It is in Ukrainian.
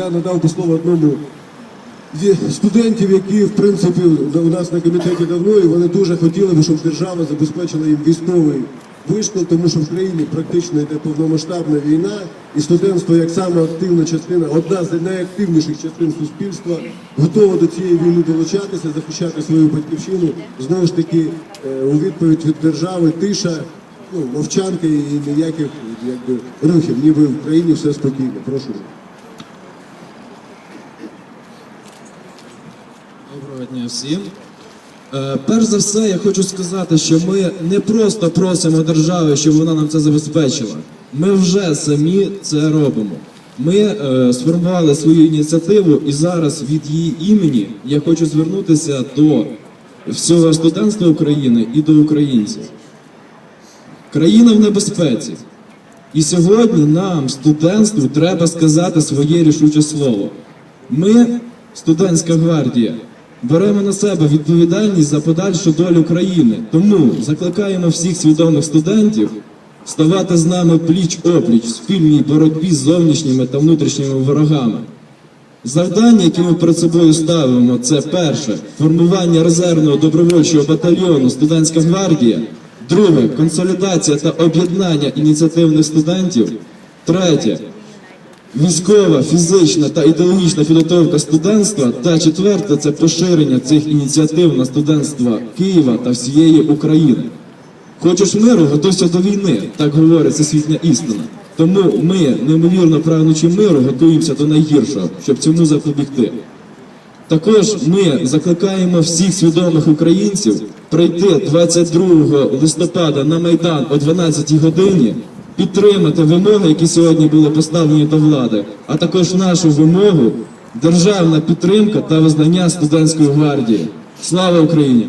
Я надав би слово одному зі студентів, які в принципі у нас на комітеті давно, і вони дуже хотіли би, щоб держава забезпечила їм військовий вишкіл, тому що в країні практично йде повномасштабна війна, і студентство як саме активна частина, одна з найактивніших частин суспільства, готова до цієї війни долучатися, захищати свою батьківщину. Знову ж таки, е, у відповідь від держави тиша, ну мовчанка і ніяких якби рухів, ніби в країні все спокійно. Прошу. Доброго дня всім. Е, перш за все, я хочу сказати, що ми не просто просимо держави, щоб вона нам це забезпечила. Ми вже самі це робимо. Ми е, сформували свою ініціативу, і зараз від її імені я хочу звернутися до всього студентства України і до українців. Країна в небезпеці. І сьогодні нам, студентству, треба сказати своє рішуче слово. Ми, студентська гвардія, беремо на себе відповідальність за подальшу долю країни. Тому закликаємо всіх свідомих студентів ставати з нами пліч опліч в спільній боротьбі з зовнішніми та внутрішніми ворогами. Завдання, які ми перед собою ставимо, це перше формування резервного добровольчого батальйону Студентська гвардія. Друге консолідація та об'єднання ініціативних студентів. Третє військова, фізична та ідеологічна підготовка студентства. Та четверте це поширення цих ініціатив на студентства Києва та всієї України. Хочеш миру, готуйся до війни, так говорить всесвітня істина. Тому ми, неймовірно прагнучи миру, готуємося до найгіршого, щоб цьому запобігти. Також ми закликаємо всіх свідомих українців прийти 22 листопада на Майдан о 12 годині, підтримати вимоги, які сьогодні були поставлені до влади, а також нашу вимогу державна підтримка та визнання студентської гвардії. Слава Україні!